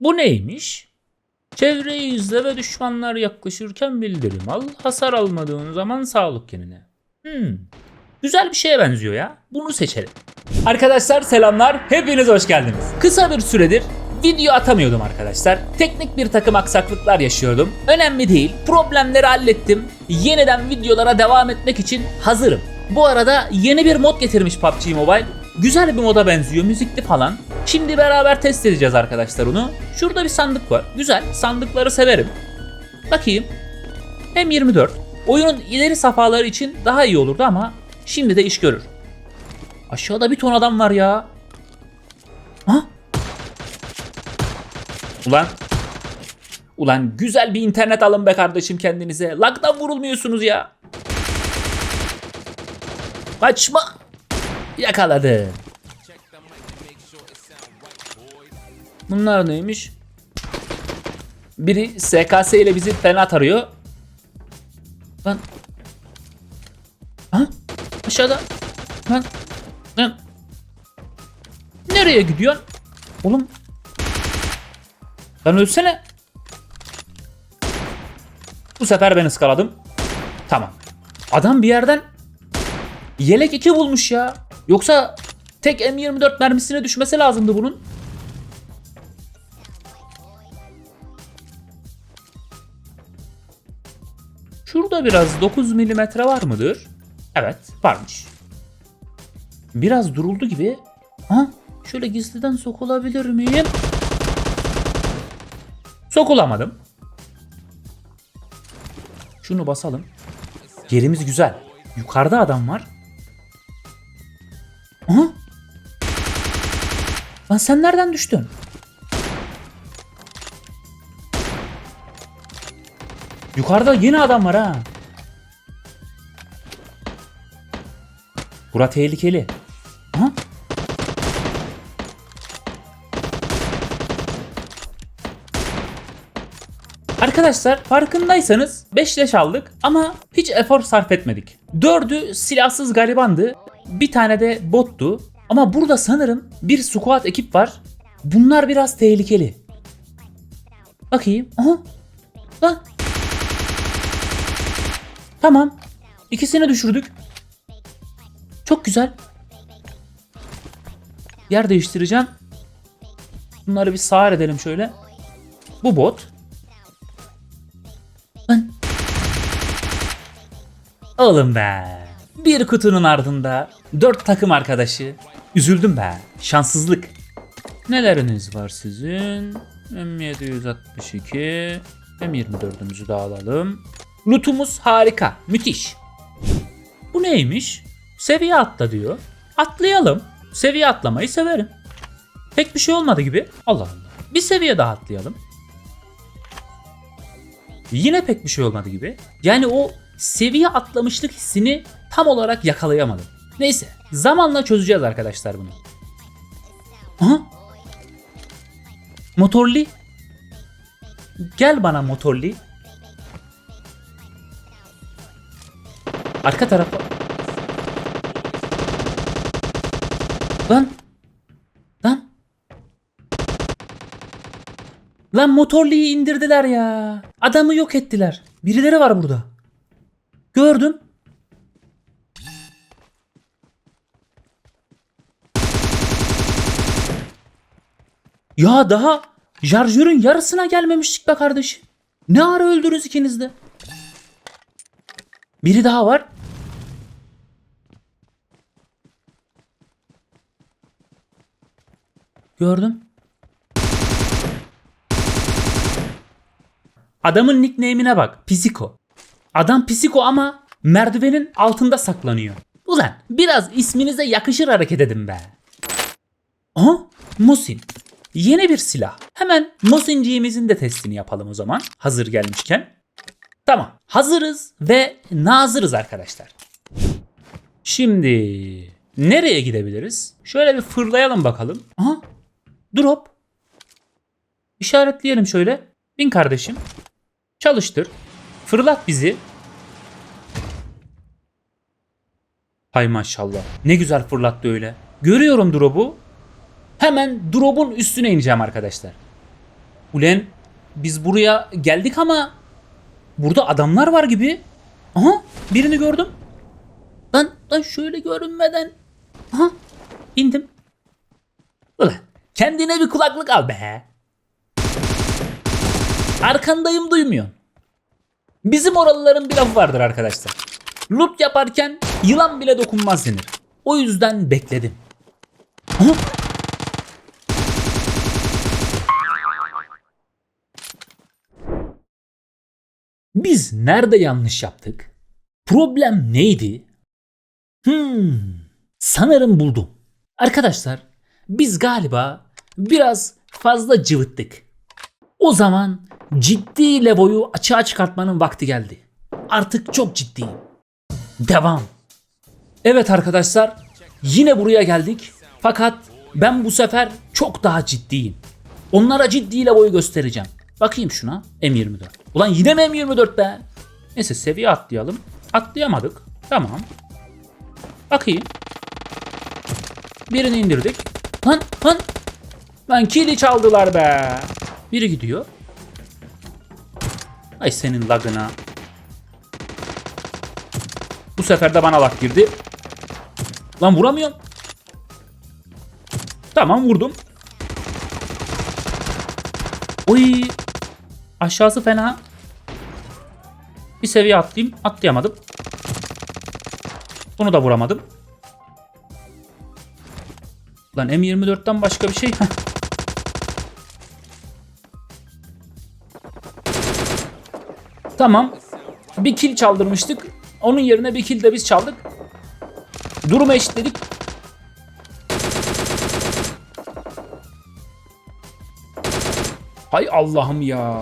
Bu neymiş? Çevreyi izle ve düşmanlar yaklaşırken bildirim al. Hasar almadığın zaman sağlık yenine. Hmm. Güzel bir şeye benziyor ya. Bunu seçelim. Arkadaşlar selamlar. Hepiniz hoş geldiniz. Kısa bir süredir video atamıyordum arkadaşlar. Teknik bir takım aksaklıklar yaşıyordum. Önemli değil. Problemleri hallettim. Yeniden videolara devam etmek için hazırım. Bu arada yeni bir mod getirmiş PUBG Mobile. Güzel bir moda benziyor. Müzikli falan. Şimdi beraber test edeceğiz arkadaşlar onu. Şurada bir sandık var. Güzel. Sandıkları severim. Bakayım. Hem 24. Oyunun ileri safhaları için daha iyi olurdu ama şimdi de iş görür. Aşağıda bir ton adam var ya. Ha? Ulan. Ulan güzel bir internet alın be kardeşim kendinize. Lagdan vurulmuyorsunuz ya. Kaçma. Yakaladı. Bunlar neymiş? Biri SKS ile bizi fena tarıyor. Lan. Ha? Aşağıda. Lan. Lan. Nereye gidiyorsun? Oğlum. Lan ölsene. Bu sefer ben ıskaladım. Tamam. Adam bir yerden yelek 2 bulmuş ya. Yoksa tek M24 mermisine düşmesi lazımdı bunun. Şurada biraz 9 milimetre var mıdır? Evet varmış. Biraz duruldu gibi. Ha? Şöyle gizliden sokulabilir miyim? Sokulamadım. Şunu basalım. Yerimiz güzel. Yukarıda adam var. Aha. Lan sen nereden düştün? Yukarıda yine adam var ha. Bura tehlikeli. Aha. Arkadaşlar farkındaysanız 5 leş aldık ama hiç efor sarf etmedik. 4'ü silahsız garibandı. Bir tane de bottu. Ama burada sanırım bir squad ekip var. Bunlar biraz tehlikeli. Bakayım. Aha. Lan. Tamam. İkisini düşürdük. Çok güzel. Yer değiştireceğim. Bunları bir sağır edelim şöyle. Bu bot. Lan. Oğlum be. Bir kutunun ardında dört takım arkadaşı. Üzüldüm be. Şanssızlık. Neleriniz var sizin? M762. M24'ümüzü de alalım. Lootumuz harika. Müthiş. Bu neymiş? Seviye atla diyor. Atlayalım. Seviye atlamayı severim. Pek bir şey olmadı gibi. Allah Allah. Bir seviye daha atlayalım. Yine pek bir şey olmadı gibi. Yani o seviye atlamışlık hissini tam olarak yakalayamadım. Neyse zamanla çözeceğiz arkadaşlar bunu. Aha. Motorli. Gel bana motorli. Arka tarafa. Lan. Lan. Lan motorliyi indirdiler ya. Adamı yok ettiler. Birileri var burada. Gördüm. Ya daha şarjörün yarısına gelmemiştik be kardeş. Ne ara öldünüz ikiniz de? Biri daha var. Gördüm. Adamın nickname'ine bak. Pisiko. Adam Pisiko ama merdivenin altında saklanıyor. Ulan biraz isminize yakışır hareket edin be. Aha Mosin. Yeni bir silah. Hemen Mosinciğimizin de testini yapalım o zaman. Hazır gelmişken. Tamam. Hazırız ve nazırız arkadaşlar. Şimdi nereye gidebiliriz? Şöyle bir fırlayalım bakalım. Aha. Drop. İşaretleyelim şöyle. Bin kardeşim. Çalıştır. Fırlat bizi. Hay maşallah. Ne güzel fırlattı öyle. Görüyorum drop'u. Hemen drop'un üstüne ineceğim arkadaşlar. Ulen biz buraya geldik ama burada adamlar var gibi. Aha birini gördüm. Lan, lan şöyle görünmeden. Aha indim. Ulan kendine bir kulaklık al be. Arkandayım duymuyorsun. Bizim oralıların bir lafı vardır arkadaşlar. Loot yaparken yılan bile dokunmaz denir. O yüzden bekledim. Aha. Biz nerede yanlış yaptık? Problem neydi? Hmm, sanırım buldum. Arkadaşlar, biz galiba biraz fazla cıvıttık. O zaman ciddi Levo'yu açığa çıkartmanın vakti geldi. Artık çok ciddiyim. Devam. Evet arkadaşlar, yine buraya geldik. Fakat ben bu sefer çok daha ciddiyim. Onlara ciddi Levo'yu göstereceğim. Bakayım şuna. M24. Ulan yine mi M24 be? Neyse seviye atlayalım. Atlayamadık. Tamam. Bakayım. Birini indirdik. Lan lan. Lan kili çaldılar be. Biri gidiyor. Ay senin lagına. Bu sefer de bana lag girdi. Lan vuramıyorum. Tamam vurdum. Oy. Aşağısı fena. Bir seviye atlayayım. Atlayamadım. Bunu da vuramadım. Lan M24'ten başka bir şey. Tamam. Bir kill çaldırmıştık. Onun yerine bir kill de biz çaldık. Durumu eşitledik. Hay Allah'ım ya.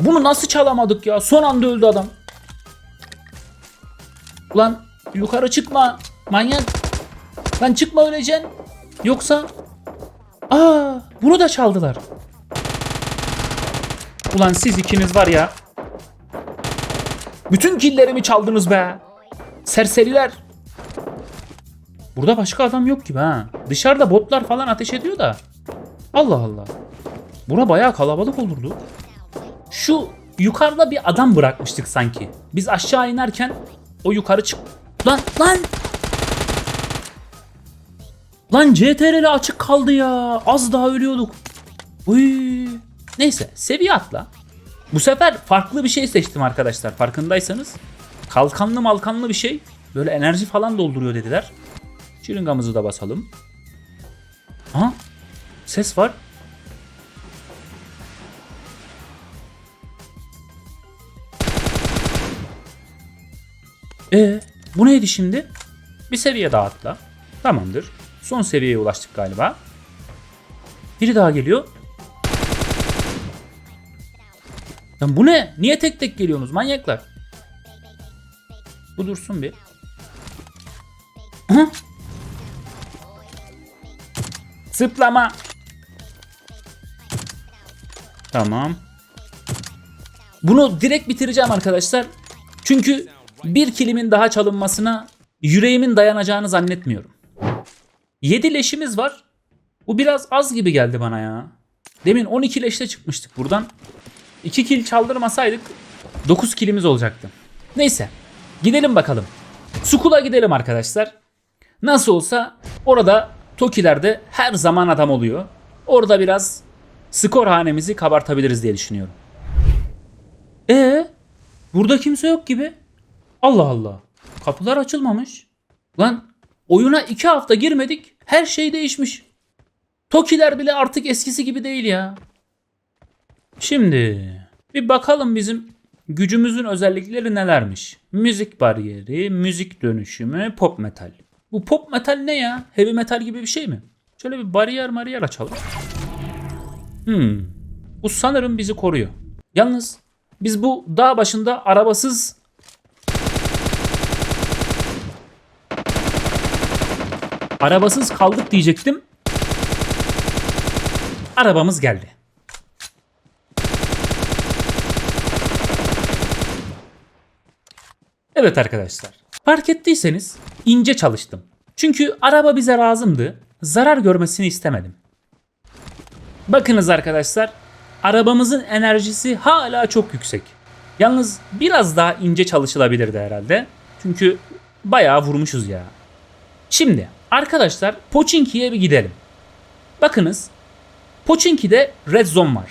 Bunu nasıl çalamadık ya? Son anda öldü adam. Ulan yukarı çıkma. Manyak. Lan çıkma öleceksin. Yoksa... Aa, bunu da çaldılar. Ulan siz ikiniz var ya. Bütün killerimi çaldınız be. Serseriler. Burada başka adam yok gibi ha. Dışarıda botlar falan ateş ediyor da. Allah Allah. Bura bayağı kalabalık olurdu. Şu yukarıda bir adam bırakmıştık sanki. Biz aşağı inerken o yukarı çık... Lan lan! Lan CTRL açık kaldı ya. Az daha ölüyorduk. Uy. Neyse seviye atla. Bu sefer farklı bir şey seçtim arkadaşlar farkındaysanız. Kalkanlı malkanlı bir şey. Böyle enerji falan dolduruyor dediler. Şırıngamızı da basalım. Ha? Ses var. E bu neydi şimdi? Bir seviye daha atla. Tamamdır. Son seviyeye ulaştık galiba. Biri daha geliyor. Lan bu ne? Niye tek tek geliyorsunuz manyaklar? Bu dursun bir. Aha. Zıplama. Tamam. Bunu direkt bitireceğim arkadaşlar. Çünkü bir kilimin daha çalınmasına yüreğimin dayanacağını zannetmiyorum. 7 leşimiz var. Bu biraz az gibi geldi bana ya. Demin 12 leşte çıkmıştık buradan. 2 kill çaldırmasaydık 9 kilimiz olacaktı. Neyse gidelim bakalım. Sukula gidelim arkadaşlar. Nasıl olsa orada Tokilerde her zaman adam oluyor. Orada biraz skor hanemizi kabartabiliriz diye düşünüyorum. E burada kimse yok gibi. Allah Allah. Kapılar açılmamış. Lan oyuna iki hafta girmedik. Her şey değişmiş. Tokiler bile artık eskisi gibi değil ya. Şimdi bir bakalım bizim gücümüzün özellikleri nelermiş. Müzik bariyeri, müzik dönüşümü, pop metal. Bu pop metal ne ya? Heavy metal gibi bir şey mi? Şöyle bir bariyer mariyer açalım. Hmm. Bu sanırım bizi koruyor. Yalnız biz bu dağ başında arabasız arabasız kaldık diyecektim. Arabamız geldi. Evet arkadaşlar. Fark ettiyseniz ince çalıştım. Çünkü araba bize lazımdı. zarar görmesini istemedim. Bakınız arkadaşlar, arabamızın enerjisi hala çok yüksek. Yalnız biraz daha ince çalışılabilirdi herhalde. Çünkü bayağı vurmuşuz ya. Şimdi arkadaşlar Pochinki'ye bir gidelim. Bakınız Pochinki'de Red Zone var.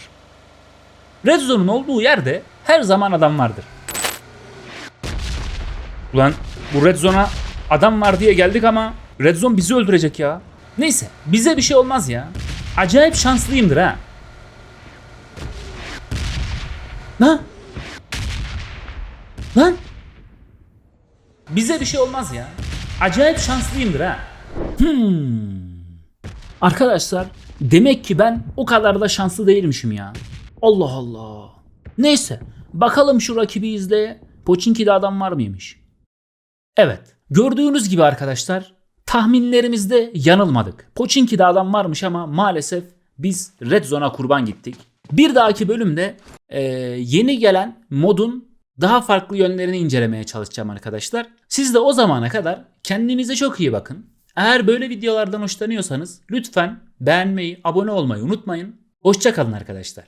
Red Zone'un olduğu yerde her zaman adam vardır. Ulan bu Red Zone'a adam var diye geldik ama Red Zone bizi öldürecek ya. Neyse bize bir şey olmaz ya. Acayip şanslıyımdır ha. Lan. Lan. Bize bir şey olmaz ya. Acayip şanslıyımdır ha. Hmm. Arkadaşlar demek ki ben o kadar da şanslı değilmişim ya. Allah Allah. Neyse bakalım şu rakibi izle. Pochinki'de adam var mıymış? Evet. Gördüğünüz gibi arkadaşlar tahminlerimizde yanılmadık. Pochinki'de adam varmış ama maalesef biz Red Zone'a kurban gittik. Bir dahaki bölümde e, yeni gelen modun daha farklı yönlerini incelemeye çalışacağım arkadaşlar. Siz de o zamana kadar kendinize çok iyi bakın. Eğer böyle videolardan hoşlanıyorsanız lütfen beğenmeyi, abone olmayı unutmayın. Hoşçakalın arkadaşlar.